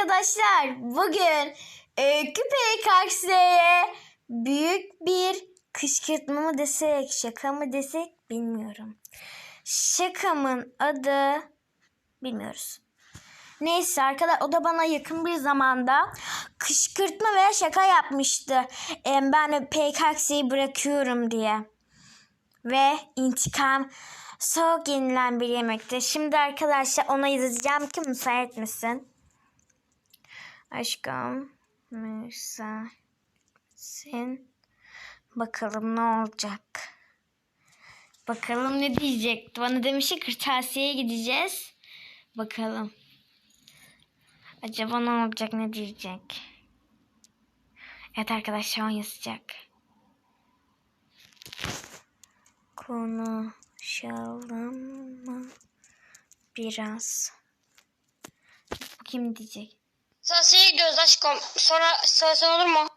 arkadaşlar. Bugün e, Küpe Kaksa'ya büyük bir kışkırtma mı desek, şaka mı desek bilmiyorum. Şakamın adı bilmiyoruz. Neyse arkadaşlar o da bana yakın bir zamanda kışkırtma veya şaka yapmıştı. E, ben PKX'yi bırakıyorum diye. Ve intikam soğuk yenilen bir yemektir. Şimdi arkadaşlar ona yazacağım ki müsait misin? Aşkım müsaitsin. Bakalım ne olacak. Bakalım ne diyecek. Bana demiş ki kırtasiyeye gideceğiz. Bakalım. Acaba ne olacak ne diyecek. Evet arkadaşlar o yazacak. Konuşalım mı biraz? Kim diyecek? Sasiye gidiyoruz aşkım. Sonra söylesen olur mu?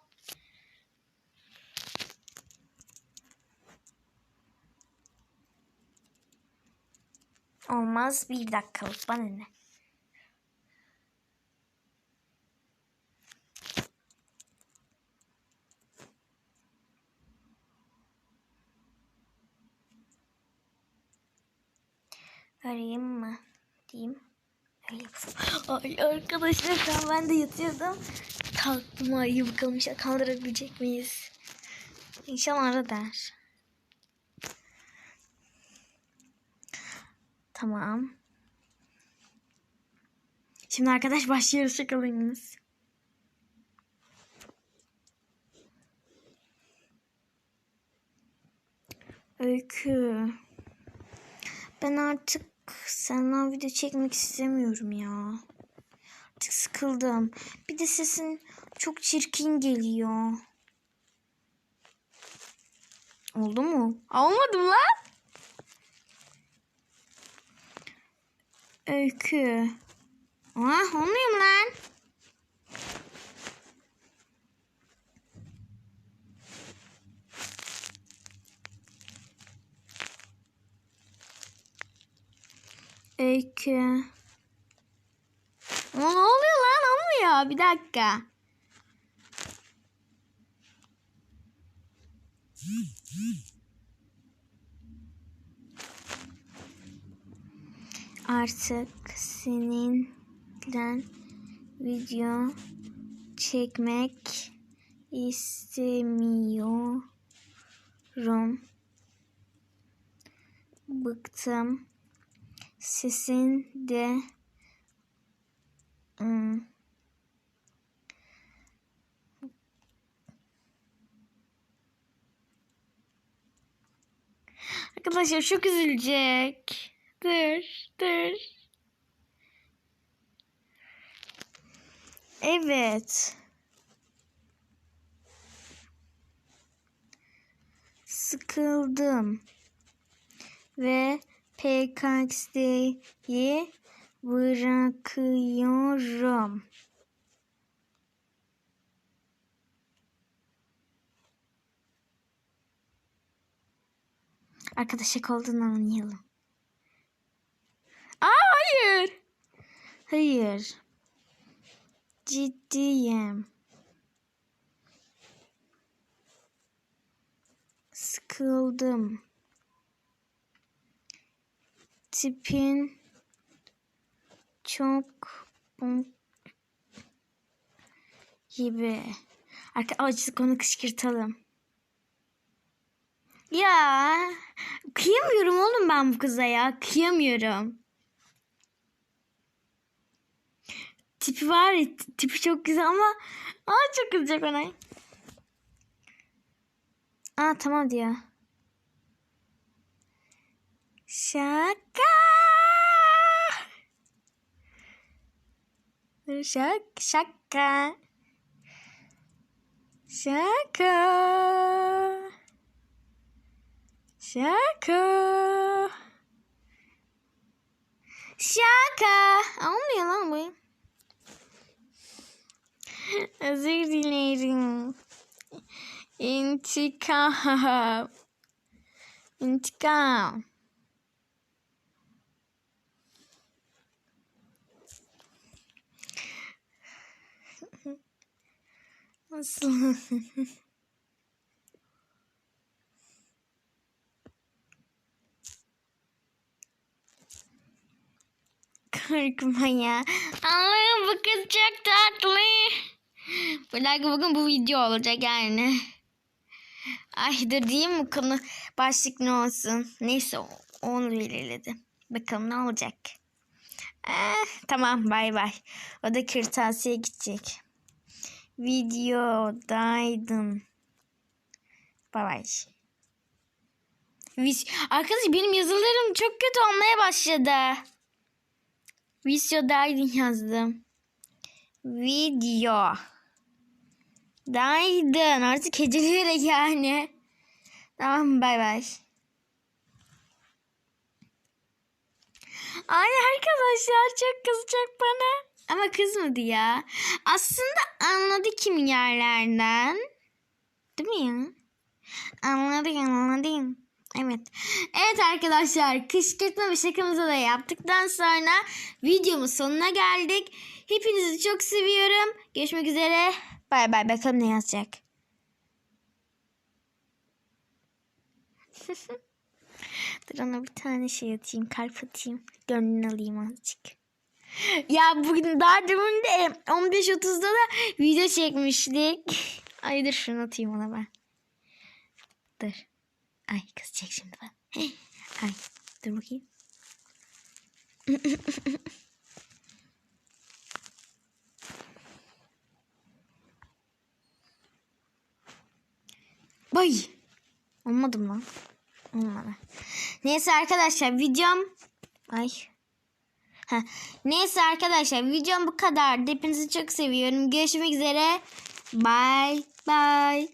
Olmaz bir dakikalık bana ne? Arayayım mı? Diyeyim. Ay arkadaşlar an ben de yatıyordum. Kalktım ayı bakalım inşallah kaldırabilecek miyiz? İnşallah ara der. Tamam. Şimdi arkadaş başlıyoruz şakalarımız. Öykü. Ben artık senden video çekmek istemiyorum ya. Artık sıkıldım. Bir de sesin çok çirkin geliyor. Oldu mu? Olmadı lan. Öykü. Ah olmuyor mu lan? Öykü. Aa, ne oluyor lan? Olmuyor. Bir dakika. Artık seninle video çekmek istemiyorum. Bıktım. Sesin de Hmm. Arkadaşlar çok üzülecek. Dur, dur. Evet. Sıkıldım. Ve PKX'yi bırakıyorum. Arkadaş şaka olduğunu anlayalım. Aa hayır. Hayır. Ciddiyim. Sıkıldım. Tipin çok gibi. Arka acısı konu kışkırtalım. Ya kıyamıyorum oğlum ben bu kıza ya. Kıyamıyorum. Tipi var ya tipi çok güzel ama aa çok kızacak ona. Aa tamam diyor. Şaka. Şak, şaka. Şaka. Şaka. Şaka. Olmuyor lan bu. Özür dilerim. İntikam. İntikam. Aslı. Korkma ya. Allah'ım bu kız çok tatlı. Belki bugün bu video olacak yani. Ay dur diyeyim mi konu başlık ne olsun. Neyse onu belirledim. Bakalım ne olacak. Eh, tamam bay bay. O da kırtasiye gidecek. Videodaydın. Bay bay. Arkadaş benim yazılarım çok kötü olmaya başladı. Videodaydın yazdım. Video. Daydın. Artık heceleyerek yani. Tamam bay bay. Ay arkadaşlar çok kızacak bana. Ama kızmadı ya. Aslında anladı kim yerlerden. Değil mi ya? Anladık anladım. Evet. Evet arkadaşlar kışkırtma bir şakamızı da yaptıktan sonra videomun sonuna geldik. Hepinizi çok seviyorum. Görüşmek üzere. Bay bay bakalım ne yazacak. Dur ona bir tane şey atayım, kalp atayım. Gönlünü alayım azıcık. Ya bugün daha demin de 15.30'da da video çekmiştik. Ay dur şunu atayım ona ben. Dur. Ay kızacak şimdi ben. Ay dur bakayım. Bay. Olmadı mı lan? Olmadı. Neyse arkadaşlar videom ay Neyse arkadaşlar videom bu kadar. Hepinizi çok seviyorum. Görüşmek üzere. Bye bye.